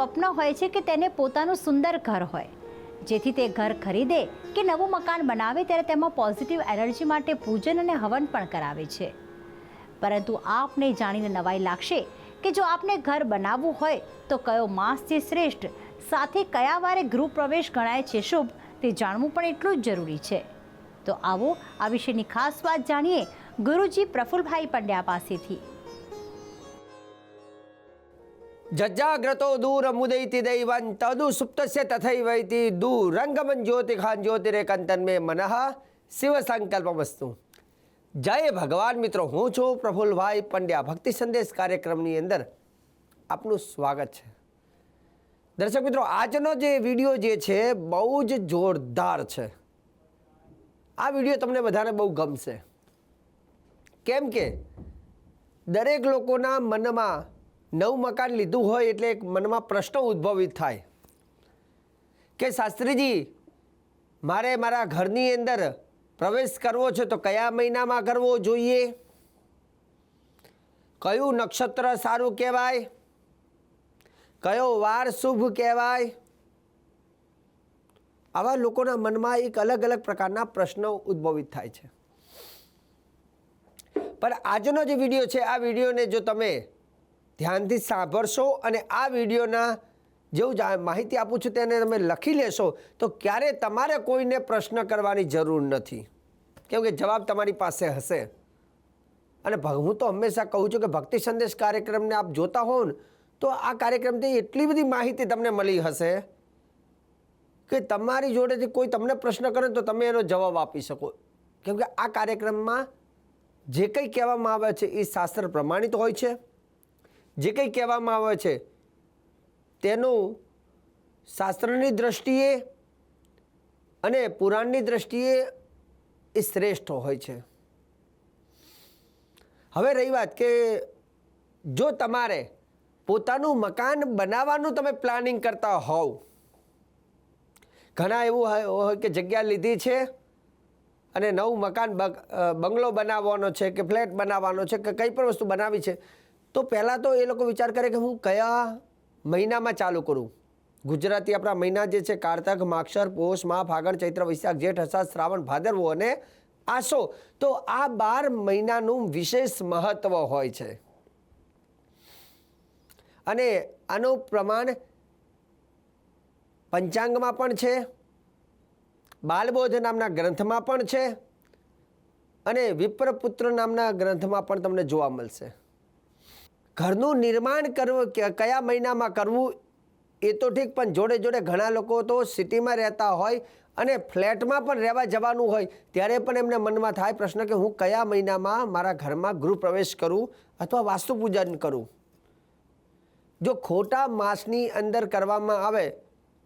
સ્વપ્ન હોય છે કે તેને પોતાનું સુંદર ઘર હોય. જેથી તે ઘર ખરીદે કે નવું મકાન બનાવે ત્યારે તેમાં પોઝિટિવ એનર્જી માટે પૂજન અને હવન પણ કરાવે છે. પરંતુ આપને જાણીને નવાઈ લાગશે કે જો આપને ઘર બનાવવું હોય તો કયો માસ છે શ્રેષ્ઠ? સાથે કયા વારે ગૃહ પ્રવેશ ગણાય છે શુભ? તે જાણવું પણ એટલું જ જરૂરી છે. તો આવો આ વિશેની ખાસ વાત જાણીએ ગુરુજી પ્રફુલભાઈ પંડ્યા પાસેથી. જજ્જાગ્રતો દૂરમુદૈતિ દૈવન તદુ સુપ્તસ્ય તથૈવૈતિ દૂરંગમન જ્યોતિખાન જ્યોતિરેકંતન મે મનઃ શિવ સંકલ્પમસ્તુ જય ભગવાન મિત્રો હું છું પ્રફુલભાઈ પંડ્યા ભક્તિ સંદેશ કાર્યક્રમની અંદર આપનું સ્વાગત છે દર્શક મિત્રો આજનો જે વીડિયો જે છે બહુ જ જોરદાર છે આ વીડિયો તમને બધાને બહુ ગમશે કેમ કે દરેક લોકોના મનમાં નવું મકાન લીધું હોય એટલે એક મનમાં પ્રશ્ન ઉદ્ભવિત થાય કે શાસ્ત્રીજી, મારે મારા ઘરની અંદર પ્રવેશ કરવો છે તો કયા મહિનામાં કરવો જોઈએ? કયું નક્ષત્ર સારું કહેવાય? કયો વાર શુભ કહેવાય? આવા લોકોના મનમાં એક અલગ અલગ પ્રકારના પ્રશ્નો ઉદ્ભવિત થાય છે. પણ આજનો જે વીડિયો છે, આ વિડીયોને જો તમે ધ્યાનથી સાંભળશો અને આ વિડીયોના જેવું જ માહિતી આપું છું તેને તમે લખી લેશો, તો ક્યારે તમારે કોઈને પ્રશ્ન કરવાની જરૂર નથી. કેમ કે જવાબ તમારી પાસે હશે. અને હું તો હંમેશા કહું છું કે ભક્તિ સંદેશ કાર્યક્રમને આપ જોતા હો ને, તો આ કાર્યક્રમથી એટલી બધી માહિતી તમને મળી હશે કે તમારી જોડેથી કોઈ તમને પ્રશ્ન કરે તો તમે એનો જવાબ આપી શકો. કેમ કે આ કાર્યક્રમમાં જે કંઈ કહેવામાં આવે છે એ શાસ્ત્ર પ્રમાણિત હોય છે. જે કંઈ કહેવામાં આવે છે, તેનું શાસ્ત્રની દ્રષ્ટિએ અને પુરાણની દ્રષ્ટિએ એ શ્રેષ્ઠ હોય છે. હવે રહી વાત કે જો તમારે પોતાનું મકાન બનાવવાનું તમે પ્લાનિંગ કરતા હોવ, ઘણા એવું હોય કે જગ્યા લીધી છે અને નવું મકાન બગ- બંગલો બનાવવાનો છે કે ફ્લેટ બનાવવાનો છે કે કંઈ પણ વસ્તુ બનાવી છે તો પહેલાં તો એ લોકો વિચાર કરે કે હું કયા મહિનામાં ચાલુ કરું? ગુજરાતી આપણા મહિના જે છે, કારતક માક્ષર પોષ મા ફાગણ, ચૈત્ર, વૈશાખ, જેઠ, અષાઢ, શ્રાવણ ભાદરવો અને આસો. તો આ બાર મહિનાનું વિશેષ મહત્વ હોય છે. અને આનું પ્રમાણ પંચાંગમાં પણ છે, બાલબોધ નામના ગ્રંથમાં પણ છે, અને વિપ્રપુત્ર નામના ગ્રંથમાં પણ તમને જોવા મળશે. ઘરનું નિર્માણ કરવું કયા મહિનામાં કરવું, એ તો ઠીક, પણ જોડે જોડે ઘણા લોકો તો સિટીમાં રહેતા હોય અને ફ્લેટમાં પણ રહેવા જવાનું હોય, ત્યારે પણ એમને મનમાં થાય પ્રશ્ન કે હું કયા મહિનામાં મારા ઘરમાં ગૃહપ્રવેશ કરું અથવા વાસ્તુ પૂજન કરું? જો ખોટા માસની અંદર કરવામાં આવે,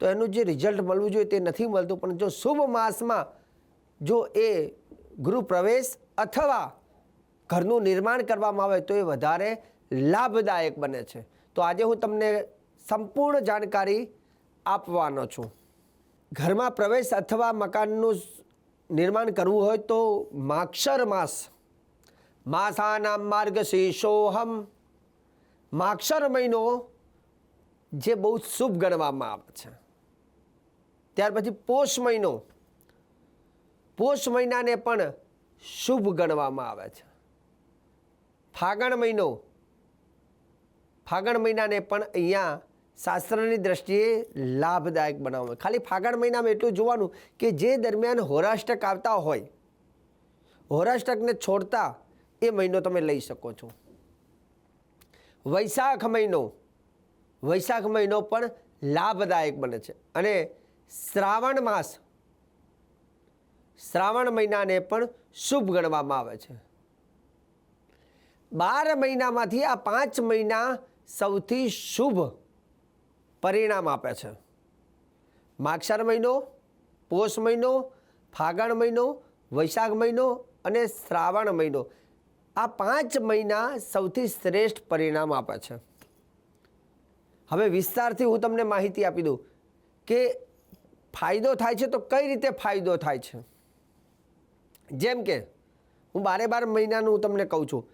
તો એનું જે રિઝલ્ટ મળવું જોઈએ તે નથી મળતું, પણ જો શુભ માસમાં જો એ ગૃહપ્રવેશ અથવા ઘરનું નિર્માણ કરવામાં આવે તો એ વધારે લાભદાયક બને છે. તો આજે હું તમને સંપૂર્ણ જાણકારી આપવાનો છું. ઘરમાં પ્રવેશ અથવા મકાનનું નિર્માણ કરવું હોય તો માક્ષર માસ. માસાનામ માર્ગ શીર્ષોહમ માક્ષર મહિનો જે બહુ શુભ ગણવામાં આવે છે. ત્યાર પછી પોષ મહિનો. પોષ મહિનાને પણ શુભ ગણવામાં આવે છે. ફાગણ મહિનો. ફાગણ મહિનાને પણ અહીંયા શાસ્ત્રની દ્રષ્ટિએ લાભદાયક બનાવવામાં ખાલી ફાગણ મહિનામાં એટલું જોવાનું કે જે દરમિયાન હોરાષ્ટક આવતા હોય હોરાષ્ટકને છોડતા એ મહિનો તમે લઈ શકો છો. વૈશાખ મહિનો વૈશાખ મહિનો પણ લાભદાયક બને છે. અને શ્રાવણ માસ, શ્રાવણ મહિનાને પણ શુભ ગણવામાં આવે છે. બાર મહિનામાંથી આ પાંચ મહિના સૌથી શુભ પરિણામ આપે છે. માક્ષર મહિનો, પોષ મહિનો, ફાગણ મહિનો, વૈશાખ મહિનો અને શ્રાવણ મહિનો આ પાંચ મહિના સૌથી શ્રેષ્ઠ પરિણામ આપે છે. હવે વિસ્તારથી હું તમને માહિતી આપી દઉં કે ફાયદો થાય છે તો કઈ રીતે ફાયદો થાય છે. જેમ કે હું બારે બાર મહિનાનું હું તમને કહું છું.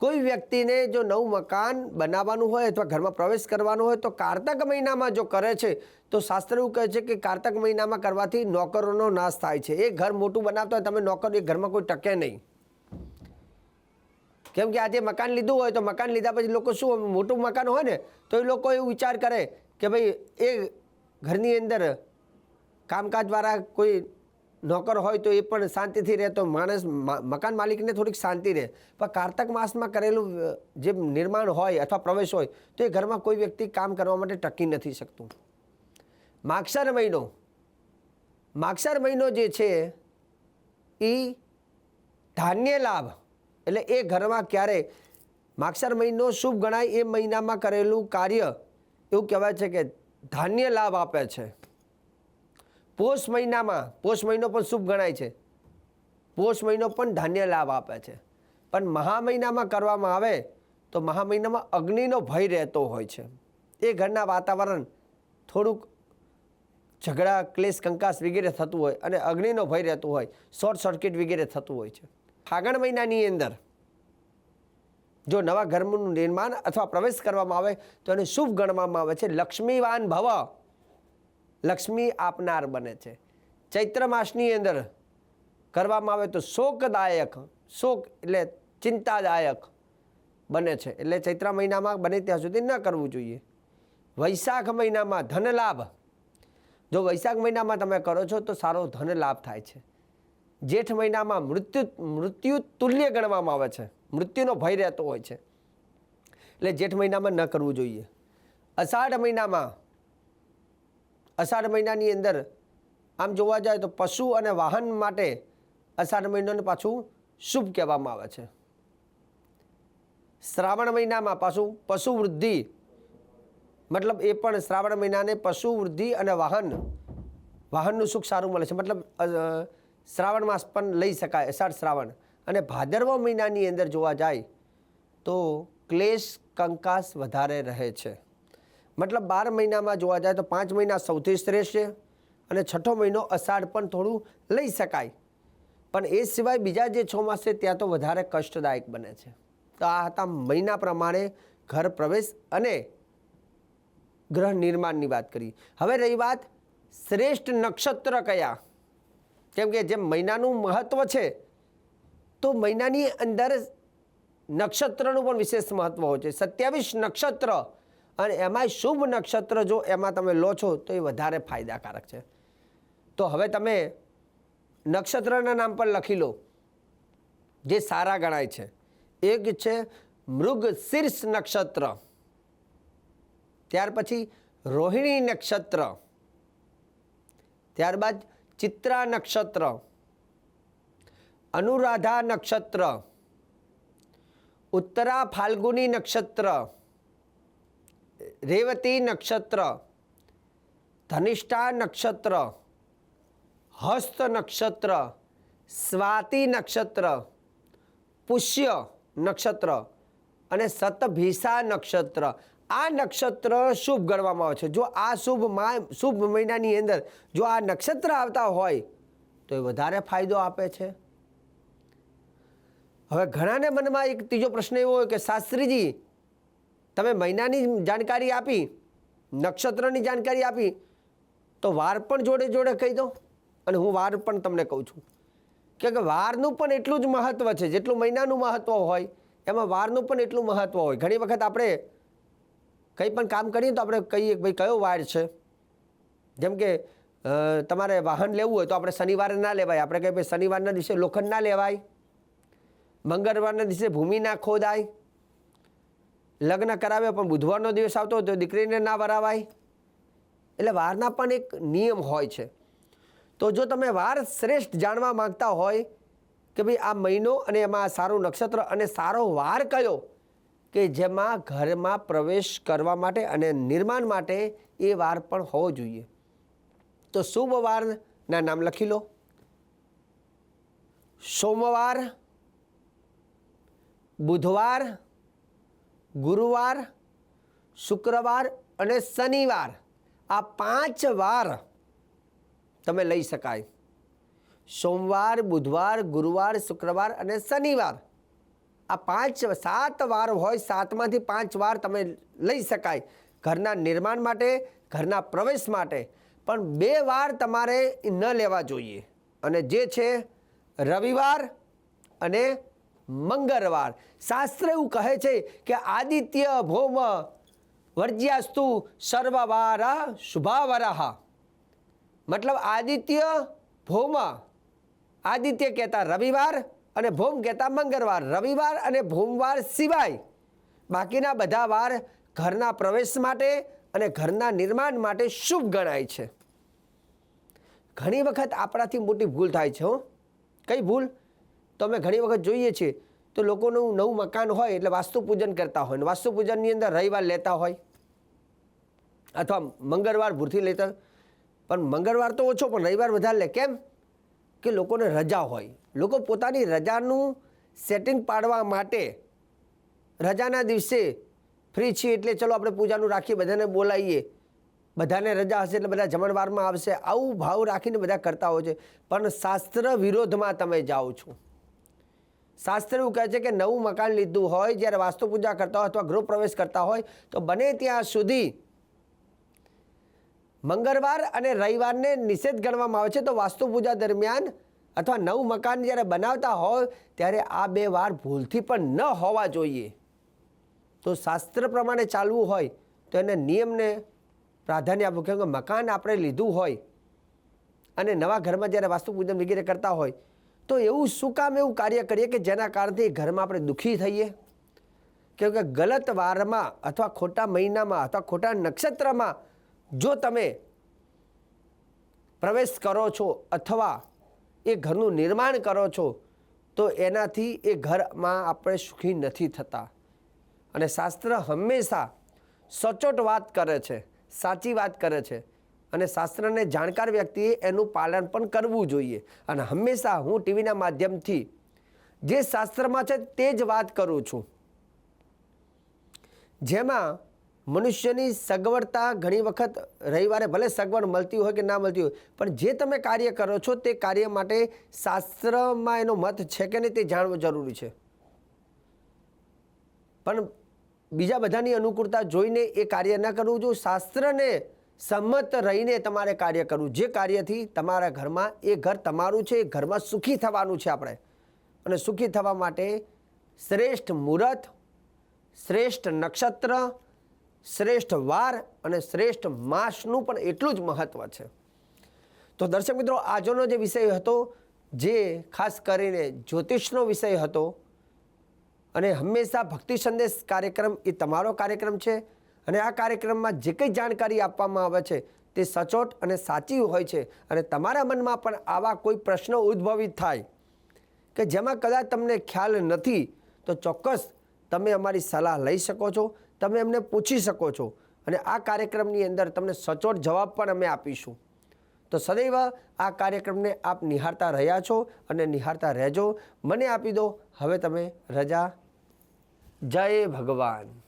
કોઈ વ્યક્તિને જો નવું મકાન બનાવવાનું હોય અથવા ઘરમાં પ્રવેશ કરવાનો હોય તો કારતક મહિનામાં જો કરે છે, તો શાસ્ત્ર એવું કહે છે કે કારતક મહિનામાં કરવાથી નોકરોનો નાશ થાય છે. એ ઘર મોટું બનાવતા હોય, તમે નોકર, એ ઘરમાં કોઈ ટકે નહીં. કેમ કે આજે મકાન લીધું હોય તો મકાન લીધા પછી લોકો શું મોટું મકાન હોય ને, તો એ લોકો એવું વિચાર કરે કે ભાઈ, એ ઘરની અંદર કામકાજવાળા કોઈ નોકર હોય તો એ પણ શાંતિથી રહે, તો માણસ મકાન માલિકને થોડીક શાંતિ રહે. પણ કારતક માસમાં કરેલું જે નિર્માણ હોય અથવા પ્રવેશ હોય, તો એ ઘરમાં કોઈ વ્યક્તિ કામ કરવા માટે ટકી નથી શકતું. માગસર મહિનો. માગસર મહિનો જે છે એ ધાન્ય લાભ. એટલે એ ઘરમાં ક્યારે, માગસર મહિનો શુભ ગણાય એ મહિનામાં કરેલું કાર્ય, એવું કહેવાય છે કે ધાન્ય લાભ આપે છે. પોષ મહિનામાં, પોષ મહિનો પણ શુભ ગણાય છે. પોષ મહિનો પણ ધાન્ય લાભ આપે છે. પણ મહા મહિનામાં કરવામાં આવે તો મહા મહિનામાં અગ્નિનો ભય રહેતો હોય છે. એ ઘરના વાતાવરણ થોડુંક ઝઘડા, ક્લેશ, કંકાસ વગેરે થતું હોય અને અગ્નિનો ભય રહેતો હોય, શોર્ટ સર્કિટ વગેરે થતું હોય છે. ફાગણ મહિનાની અંદર જો નવા ઘરનું નિર્માણ અથવા પ્રવેશ કરવામાં આવે તો એને શુભ ગણવામાં આવે છે. લક્ષ્મીવાન ભવ. લક્ષ્મી આપનાર બને છે. ચૈત્ર માસની અંદર કરવામાં આવે તો શોકદાયક, શોક એટલે ચિંતાદાયક બને છે. એટલે ચૈત્ર મહિનામાં બને ત્યાં સુધી ન કરવું જોઈએ. વૈશાખ મહિનામાં ધન લાભ. જો વૈશાખ મહિનામાં તમે કરો છો તો સારો ધન લાભ થાય છે. જેઠ મહિનામાં મૃત્યુ મૃત્યુ તુલ્ય ગણવામાં આવે છે. મૃત્યુનો ભય રહેતો હોય છે. એટલે જેઠ મહિનામાં ન કરવું જોઈએ. અષાઢ મહિનામાં અષાઢ મહિનાની અંદર આમ જોવા જાય તો પશુ અને વાહન માટે અષાઢ મહિનાને પાછું શુભ કહેવામાં આવે છે. શ્રાવણ મહિનામાં પાછું પશુ વૃદ્ધિ, મતલબ એ પણ શ્રાવણ મહિનાને પશુ વૃદ્ધિ અને વાહન, વાહનનું સુખ સારું મળે છે. મતલબ શ્રાવણ માસ પણ લઈ શકાય, અષાઢ શ્રાવણ. અને ભાદરવા મહિનાની અંદર જોવા જાય તો ક્લેશ કંકાસ વધારે રહે છે. મતલબ બાર મહિનામાં જોવા જાય તો પાંચ મહિના સૌથી શ્રેષ્ઠ છે અને છઠ્ઠો મહિનો અષાઢ પણ થોડું લઈ શકાય. પણ એ સિવાય બીજા જે છ માસ છે ત્યાં તો વધારે કષ્ટદાયક બને છે. તો આ હતા મહિના પ્રમાણે ઘર પ્રવેશ અને ગ્રહ નિર્માણની વાત કરી. હવે રહી વાત શ્રેષ્ઠ નક્ષત્ર કયા? કેમ કે જે મહિનાનું મહત્વ છે, તો મહિનાની અંદર નક્ષત્રનું પણ વિશેષ મહત્વ હોય છે. સત્યાવીસ નક્ષત્ર અને એમાંય શુભ નક્ષત્ર જો એમાં તમે લો છો, તો એ વધારે ફાયદાકારક છે. તો હવે તમે નક્ષત્રના નામ પર લખી લો, જે સારા ગણાય છે. એક છે મૃગ શીર્ષ નક્ષત્ર. ત્યાર પછી રોહિણી નક્ષત્ર. ત્યારબાદ ચિત્રા નક્ષત્ર. અનુરાધા નક્ષત્ર. ઉત્તરા ફાલ્ગુની નક્ષત્ર. રેવતી નક્ષત્ર, ધનિષ્ઠા નક્ષત્ર, હસ્ત નક્ષત્ર, સ્વાતિ નક્ષત્ર, પુષ્ય નક્ષત્ર અને સતભીસા નક્ષત્ર. આ નક્ષત્ર શુભ ગણવામાં આવે છે. જો આ શુભ શુભ મહિનાની અંદર જો આ નક્ષત્ર આવતા હોય, તો એ વધારે ફાયદો આપે છે. હવે ઘણાને મનમાં એક ત્રીજો પ્રશ્ન એવો હોય કે શાસ્ત્રીજી તમે મહિનાની જાણકારી આપી, નક્ષત્રની જાણકારી આપી, તો વાર પણ જોડે જોડે કહી દો. અને હું વાર પણ તમને કહું છું કે વારનું પણ એટલું જ મહત્ત્વ છે, જેટલું મહિનાનું મહત્ત્વ હોય, એમાં વારનું પણ એટલું મહત્ત્વ હોય. ઘણી વખત આપણે કંઈ પણ કામ કરીએ તો આપણે કહીએ ભાઈ કયો વાર છે? જેમ કે તમારે વાહન લેવું હોય તો આપણે શનિવારે ના લેવાય. આપણે કહીએ ભાઈ શનિવારના દિવસે લોખંડ ના લેવાય. મંગળવારના દિવસે ભૂમિ ના ખોદાય. લગ્ન કરાવે પણ બુધવારનો દિવસ આવતો તો દીકરીને ના વરાવાય? એટલે વારના પણ એક નિયમ હોય છે. તો જો તમે વાર શ્રેષ્ઠ જાણવા માંગતા હોય કે ભાઈ આ મહિનો અને એમાં સારું નક્ષત્ર અને સારો વાર કયો? કે જેમાં ઘરમાં પ્રવેશ કરવા માટે અને નિર્માણ માટે એ વાર પણ હોવો જોઈએ. તો શુભ વારના નામ લખી લો. સોમવાર, બુધવાર ગુરુવાર, શુક્રવાર અને શનિવાર. આ પાંચ વાર તમે લઈ શકાય. સોમવાર, બુધવાર, ગુરુવાર, શુક્રવાર અને શનિવાર. આ પાંચ, સાત વાર હોય, સાતમાંથી પાંચ વાર તમે લઈ શકાય. ઘરના નિર્માણ માટે, ઘરના પ્રવેશ માટે. પણ બે વાર તમારે ન લેવા જોઈએ. અને જે છે રવિવાર અને મંગળવાર. શાસ્ત્ર એવું કહે છે કે આદિત્ય ભૌમ વર્જ્યાસ્તુ સર્વવાર શુભાવરાહ. મતલબ આદિત્ય ભૌમ, આદિત્ય કહેતા રવિવાર અને ભૌમ કહેતા મંગળવાર. રવિવાર અને ભૌમવાર સિવાય બાકીના બધા વાર ઘરના પ્રવેશ માટે અને ઘરના નિર્માણ માટે શુભ ગણાય છે. ઘણી વખત આપણાથી મોટી ભૂલ થાય છે હો. કઈ ભૂલ? તો અમે ઘણી વખત જોઈએ છીએ. તો લોકોનું નવું મકાન હોય એટલે વાસ્તુ પૂજન કરતા હોય વાસ્તુ પૂજનની અંદર રવિવાર લેતા હોય. અથવા મંગળવાર ભૂરથી લેતા. પણ મંગળવાર તો ઓછો, પણ રવિવાર વધારે લે. કેમ? કે લોકોને રજા હોય. લોકો પોતાની રજાનું સેટિંગ પાડવા માટે રજાના દિવસે ફ્રી છીએ એટલે ચલો આપણે પૂજાનું રાખીએ, બધાને બોલાવીએ. બધાને રજા હશે એટલે બધા જમણવારમાં આવશે. આવું ભાવ રાખીને બધા કરતા હોય છે. પણ શાસ્ત્ર વિરોધમાં તમે જાઓ છો. શાસ્ત્ર એવું કહે છે કે નવું મકાન લીધું હોય, જ્યારે વાસ્તુ પૂજા કરતા હોય અથવા ગૃહ પ્રવેશ કરતા હોય, તો બને ત્યાં સુધી મંગળવાર અને રવિવારને નિષેધ ગણવામાં આવે છે. તો વાસ્તુ પૂજા દરમિયાન અથવા નવું મકાન જ્યારે બનાવતા હોય, ત્યારે આ બે વાર ભૂલથી પણ ન હોવા જોઈએ. તો શાસ્ત્ર પ્રમાણે ચાલવું હોય, તો એને નિયમને પ્રાધાન્ય આપવું. કેમ કે મકાન આપણે લીધું હોય અને નવા ઘરમાં જ્યારે વાસ્તુ પૂજન વગેરે કરતા હોય તો એવું શું કામ એવું કાર્ય કરીએ કે જેના કારણથી ઘરમાં આપણે દુઃખી થઈએ? કેમ કે ગલત વારમાં અથવા ખોટા મહિનામાં અથવા ખોટા નક્ષત્રમાં જો તમે પ્રવેશ કરો છો અથવા એ ઘરનું નિર્માણ કરો છો, તો એનાથી એ ઘરમાં આપણે સુખી નથી થતા. અને શાસ્ત્ર હંમેશા સચોટ વાત કરે છે, સાચી વાત કરે છે. અને શાસ્ત્રને જાણકાર વ્યક્તિએ એનું પાલન પણ કરવું જોઈએ. અને હંમેશા હું ટીવીના માધ્યમથી જે શાસ્ત્રમાં છે તે જ વાત કરું છું. જેમાં મનુષ્યની સગવડતા ઘણી વખત રવિવારે ભલે સગવડ મળતી હોય કે ના મળતી હોય, પણ જે તમે કાર્ય કરો છો તે કાર્ય માટે શાસ્ત્રમાં એનો મત છે કે નહીં તે જાણવું જરૂરી છે. પણ બીજા બધાની અનુકૂળતા જોઈને એ કાર્ય ન કરવું જોઈએ. શાસ્ત્રને સંમત રહીને તમારે કાર્ય કરવું. જે કાર્યથી તમારા ઘરમાં, એ ઘર તમારું છે, એ ઘરમાં સુખી થવાનું છે આપણે. અને સુખી થવા માટે શ્રેષ્ઠ મુહૂર્ત, શ્રેષ્ઠ નક્ષત્ર, શ્રેષ્ઠ વાર અને શ્રેષ્ઠ માસનું પણ એટલું જ મહત્ત્વ છે. તો દર્શક મિત્રો, આજનો જે વિષય હતો, જે ખાસ કરીને જ્યોતિષનો વિષય હતો, અને હંમેશા ભક્તિ સંદેશ કાર્યક્રમ એ તમારો કાર્યક્રમ છે. અને આ કાર્યક્રમમાં જે કંઈ જાણકારી આપવામાં આવે છે તે સચોટ અને સાચી હોય છે અને તમારા મનમાં પણ આવા કોઈ પ્રશ્નો ઉદ્ભવિત થાય કે જેમાં કદાચ તમને ખ્યાલ નથી, તો ચોક્કસ તમે અમારી સલાહ લઈ શકો છો, તમે એમને પૂછી શકો છો અને આ કાર્યક્રમની અંદર તમને સચોટ જવાબ પણ અમે આપીશું. તો સદૈવ આ કાર્યક્રમને આપ નિહાળતા રહ્યા છો અને નિહાળતા રહેજો. મને આપી દો. હવે તમે રજા. જય ભગવાન.